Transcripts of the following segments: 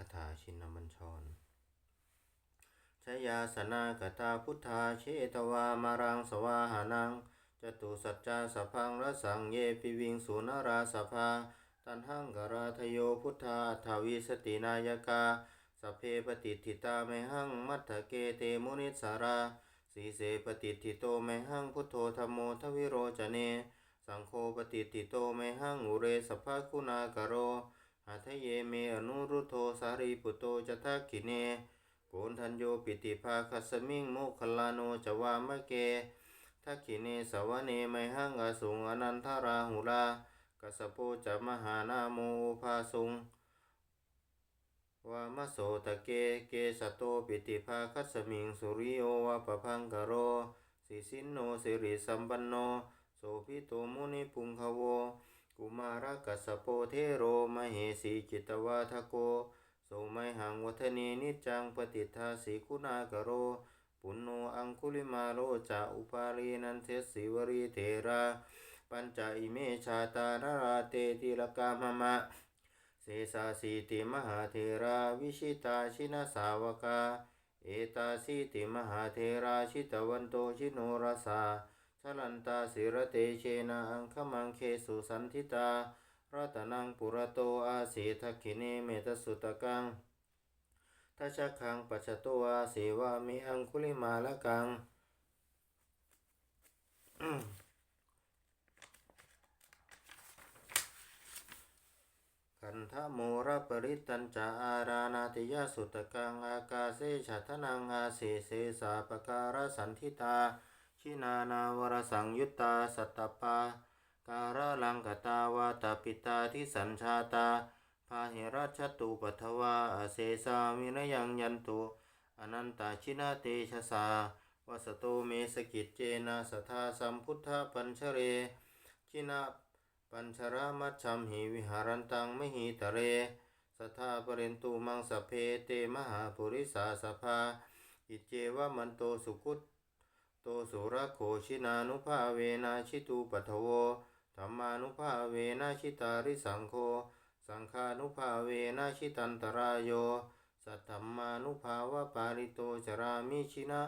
คถาชินมัญชรชยาสนากตาพุทธาเชตวามารังสวาหานังจตุสัจจาสพังรสังเยปิวิงสุนราสภา ตันหังกราทโยพุทธาอัฏฐวิสตินายกาสพเพปฏิทิตาเมหังมัตถเกเตมุนิสาราสีเสปฏิทิโตเมหังพุทโธธรรมโมทวิโรจเน สังโฆปฏิทิโตเมหังอุเรสภะคุณากโร หัทเยเมอนุรุโทสารีปุตโตจทักขิเนโกนทันโยปิติภาคัสมิงโมคลลาโนจวามะเกทักขิเนสวเนไมหังอสุงอนันทราหุรากัสสโปจะมหานาโมภาสุงวามโสตะเกเกสโตปิติภาคัสมิงสุริโอวะปะพังกโรสิสินโนสิริสัมปันโนโสภิโตมุนิปุงคโว กุมารกัสสโปเทโรมเหสีจิตวาทโกโสไมหังวัฒนีนิจจังปฏิทาสีคุณากโร ปุณโนอังคุลิมาโรจาอุปาลีนันเทสิวรีเทรา ปัญจอิเมชาตานาราเตติลกามมะ เสสาสีติมหาเทราวิชิตาชินสาวกา เอตาสีติมหาเทราชิตวันโตชิโนรสา ชลันตาสิรเตเชนะอังคมังเคสุสันทิตารัตนังปุระโตอาสีทักขิเนเมตสุตกังทัชคังปัจจโตอาสีวามิอังคุลิมาละกังขันธโมระปริตัญจาอารานาติยสุตกังอากาเสฉัทนังอาเสเสสาปการสันทิตา ชินานาวรสังยุตตาสัตตปาการลังกตาวาตปิตาทิสัญชาตาพาหิรัชตุปัทวาอาเสสามินยังยันตุอนันตาชินาเตชะสาวสโตเมสกิจเจนะสทาสัมพุทธปัญชเร ชินาปัญชรามัชชัมหิวิหารันตังมหิตะเรสัทธาปรินตุมังสเพเตมหาปุริสาสภาอิเจวะมันโตสุกุต โตสุรโคชินานุภาเวนะชิตุปัทโวธรรมานุภาเวนะชิตาริสังโฆสังฆานุภาเวนะชิตันตรายโยสัทธรรมานุภาวะปาริโตจรามิชินะ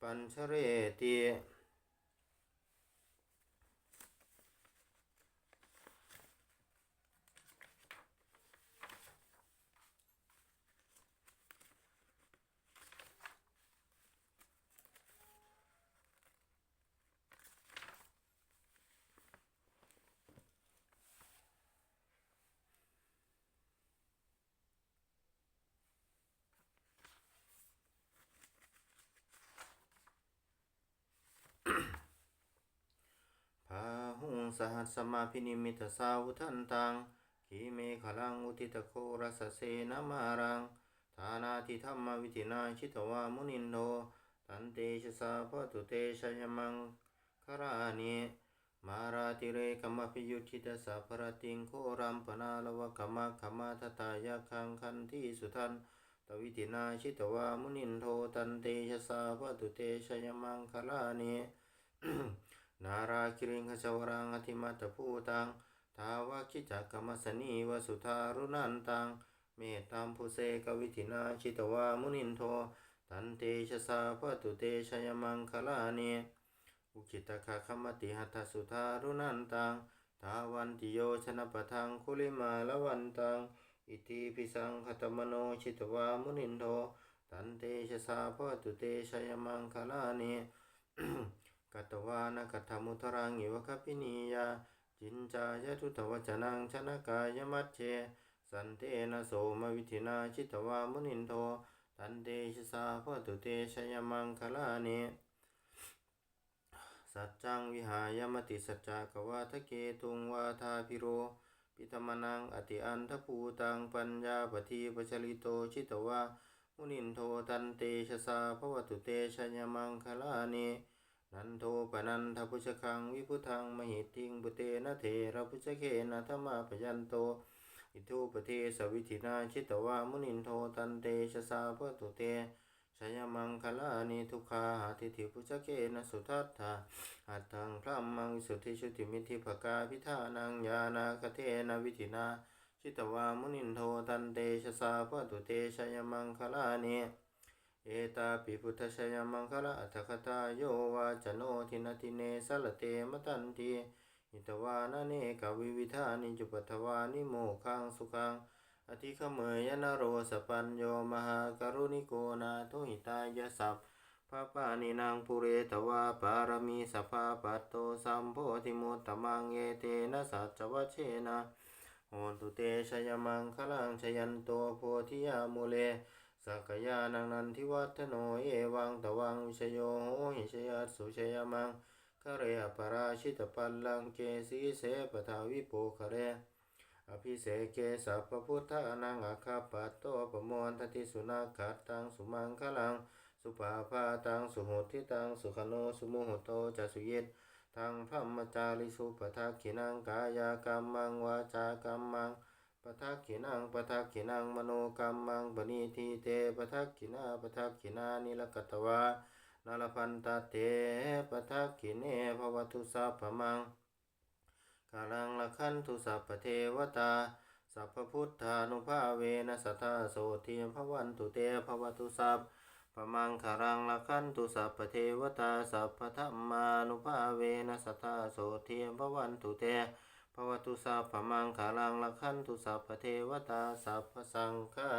ปัญชเรติ พาหุง สหัสสมาพินิมิตสาวุทันตังขีเมขลังอุทิตโครัสเสนามารังฐานาทิธรรมวิธินาชิตวามุนินโทตันเตชะสาพตุเตชยมังคารานิมาราติเรกมพิยุทิตสัพพรติงโครัมปนาลวะกมะขมาทตายาคังคันที่สุทันตวิธินาชิตวามุนินโทตันเตชะสาพตุเตชยมังคารานิ นาราคิริงขจวรังอธิมัตตภูตังทาวาคิจักกรรมสนีวสุธารุนันตัง เมตตามภูเสกวิธินาชิตวามุนินโท ตันเตชะสาพตุเตชยมังคลาเนอุคิตคะขมติหัตสุธารุนันตังทาวันติโยชนะปะทังคุลิมาละวันตัง อิติปิสังคตมโนชิตวามุนินโท ตันเตชะสาพตุเตชยมังคลาเน กัตวานะกัตถมุทรังอิวะคปินียา จินจายะทุตวจนังชนะกายมัจเช สันเตนะโสมวิธินาชิตวามุนินโทตันเตชสาพตุเตชยมังคลาเนสัจจังวิหายมติสัจจากวาทะเกตุงวาทาพิโร ปิธมนังอติอันทภูตังปัญญาปทีปชลิโตชิตวามุนินโทตันเตชสาพวตุเตชยมังคลาเน นันโทปนันทพุชคังวิพุทังมหิติงปุเตนะเทระพุชเคนะธรรมาปยันโต อิทุปเทสวิธินาชิตวามุนินโทตันเตชะสาพตุเตชยมังคลานิทุกขาหาทิฏฐิพุชเคนะสุทัตถาหัตถังพระมังวิสุทธิชุติมิธิภกาพิธานังญาณาคเทนะวิธินาชิตวามุนินโทตันเตชะสาปตุเตชยมังคลานิ เอตาปิพุทธชยมังคละอัตถคตาโยวาจโนทินติเนสลเตมตันติหิตวานะเนกวิวิธานิจุปทวานิโมขังสุขังอธิขเมยนโรสปัญโยมหากรุณิโกนาโทหิตายสัพพะปานินางปุเรตวาปารมีสภาปัตโตสัมโพธิมุตตมังเอเตนะสัจวัชเชนะโหตุเตชยมังคลังชยันโตโพธิยามุเล สักยานังนันทิวัฒโนเอวังตวังวิชโยโหหิชยัสสุชยมังคะเรอปราชิตปัลลังเกสีเสปทาวิโปคะเรอภิเสเกสัพพุทธานังอาคาปัตโตปโมนทติสุนาคัตตังสุมังคลัง สุปาพาตังสุหุทิตังสุขโนสุมุหโตจะสุเยตทางพรหมจาริสุปทักขินังกายกรรมังวาจากรรมัง ปทักขินังปทักขินังมโนกรรมังปณิทีเตปทักขินาปทักขินานิลกัตวานาลพันตเตปทักขิเนภวตุสัพพมังกาลังละคันตุสัพพเทวตาสัพพพุทธานุภาเวนะสัทธาโสทีภวันตุเตภวตุสัพปมังคารังละคันตุสัพพเทวตาสัพพธรรมานุภาเวนะสัทธาโสเทีพวันตุเต ภวตุสัพพมังคารังละคันตุสัพพเทวตาสัพพสังฆา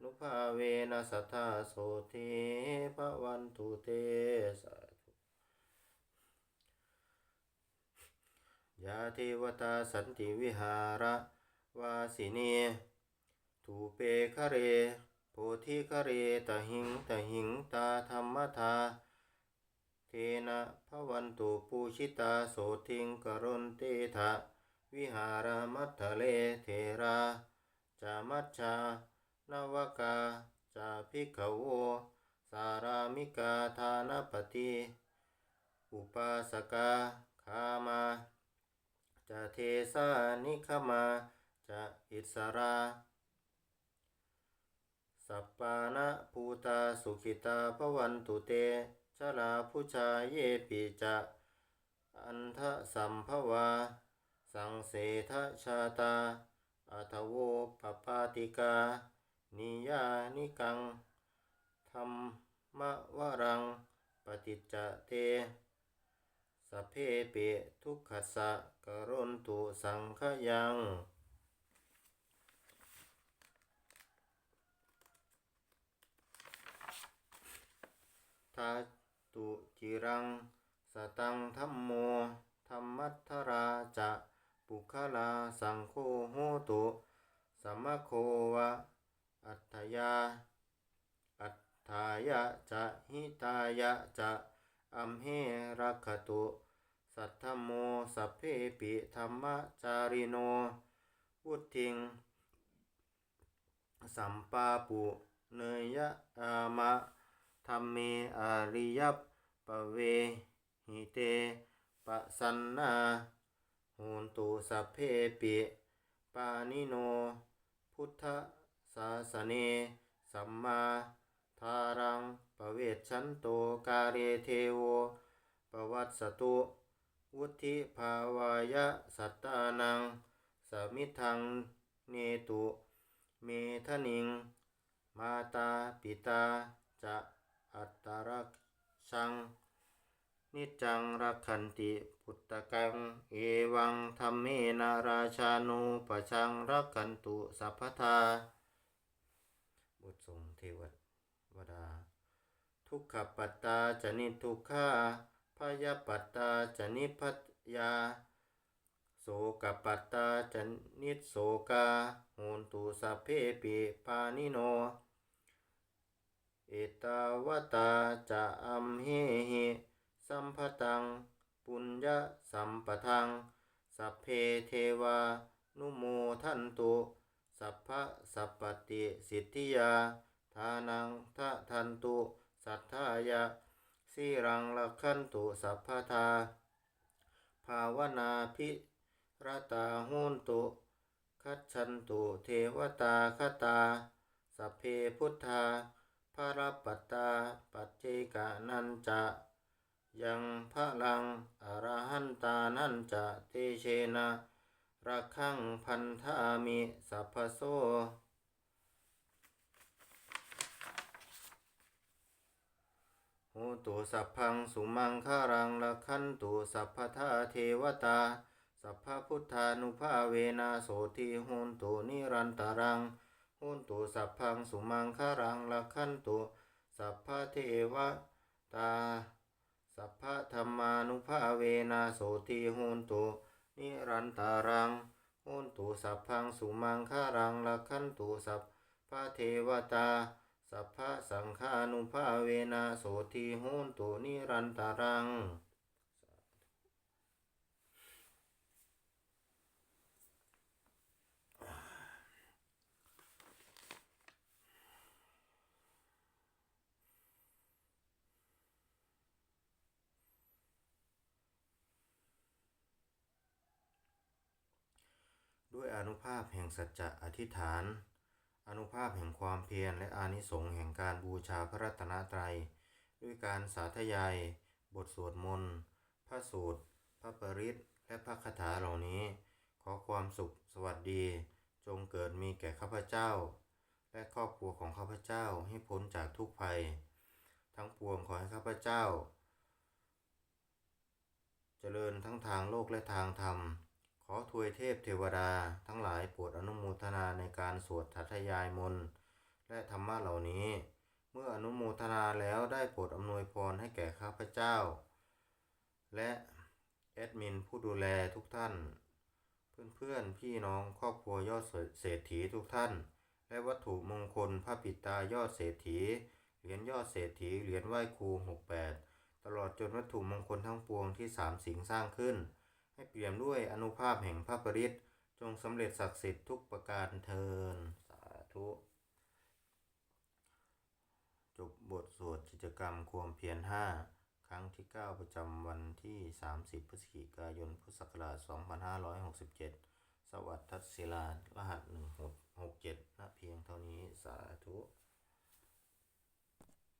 นุภาเวนะสัทธาโสเทภวันตุเตสาธุยาเทวตาสันติวิหารวาสิเนทูเปคะเร โพธิคะเรตหิงตหิงตาธรรมทา เทนะภวันตุปูชิตาโสทิงกรนเตทะวิหารมัทะเลเทราจามัชชานวกาจาภิกโวสารามิกาทานปฏิอุปาสกาคามาจะเทสานิคมาจะอิสราสัปปานะภูตาสุขิตาภวันตุเต ชลาพุชาเยปิจะอันทะสัมภวา สังเสทชาตาอัทโวปปาติกา นิยานิกังธรรมวรัง ปฏิจจเตสเพเปทุกขสสะกรณตุสังขยังทา ตุจิรัง สตังธัมโมธรรมัทธราจะปุคลาสังโฆโหตุสัมมโควะ อัตถยา อัตถายะจะหิตายะจะอัมเหรักขตุ สัทธโมสัพเพปิธรรมจาริโนวุทิง สัมปาปุเนยะอามะ ธรรมเมอริยปปเวหิเตปะสันนาโหนตุสัพเพปิปานิโน พุทธศาสเน สัมมาทารังปเวชชันโตกาเรเทโวปวัตสตุวุธิภาวายะสัตตานังสมิทังเนตุ เมทนิง มาตาปิตาจะ อัตตรักชัง นิจจังรักขันติพุทธกัง เอวังธรรมเมนาราชานุปชังรักขันตุสัพพทาบทสงเทววดา ทุกขปัตตาจนิทุกขาพยาปัตตาจนิพัตยาโสกปัตตาจนิโสกาโหนตุสัพเพปิปานิโน อตาวตาจะอัมเหหิสัมภตัง ปุญญสัมปทัง สัพเพเทวา นุโมทันตุ สัพพะสัพปติสิทธิยา ทานังทะทันตุ สัทธายะสีรังลักขันตุสัพพทา ภาวนาพิรตาหุนตุ คัจฉันตุ เทวตาคตา สัพเพพุทธา ระปัตตาปัจเจกานันจะยังพระลังอรหันตานันจะเตเชนะรักขังพันธามิสัพพโสโหตุสัพพังสุมังคารังละคันตุสัพพทาเทวตา สัพพพุทธานุภาเวนะโสติโหนตุนิรันตรัง หนตุสัพพังสุมังคารังละคันตุสัพพะเทวตา สัพพะธรรมานุภาเวนะโสติโหนตุนิรันตารังโหนตุสัพพังสุมังคารังละคันตุสัพพะเทวตา สัพพะสังฆานุภาเวนะโสติโหนตุนิรันตารัง อนุภาพแห่งสัจจะอธิษฐาน อนุภาพแห่งความเพียรและอานิสงส์แห่งการบูชาพระรัตนตรัย ด้วยการสาธยาย บทสวดมนต์ พระสูตร พระปริตและพระคาถาเหล่านี้ ขอความสุขสวัสดี จงเกิดมีแก่ข้าพเจ้า และครอบครัวของข้าพเจ้าให้พ้นจากทุกภัย ทั้งปวงขอให้ข้าพเจ้า เจริญทั้งทางโลกและทางธรรม อทวยเทพเทวดาทั้งหลายโปรดอนุโมทนาในการสวดทัทยายมนและธรรมะเหล่านี้ เมื่ออนุโมทนาแล้วได้โปรดอำนวยพรให้แก่ข้าพเจ้า และแอดมินผู้ดูแลทุกท่าน เพื่อนๆพี่น้องครอบครัวยอดเศรษฐีทุกท่าน และวัตถุมงคลพระปิตายอดเศรษฐีเหรียญยอดเศรษฐีเหรียญไหว้ครู68 ตลอดจนวัตถุมงคลทั้งปวงที่สามสิงสร้างขึ้น ให้เปี่ยมด้วยอนุภาพแห่งพระปริตจงสำเร็จศักดิ์สิทธิ์ทุกประการเทินสาธุจบบทสวดกิจกรรมความเพียรห้าครั้งที่ 9 ประจำวันที่ 30 พฤศจิกายน พุทธศักราช 2567 สวัสดิ์ทัศศิลารหัส 1667ณเพียงเท่านี้สาธุ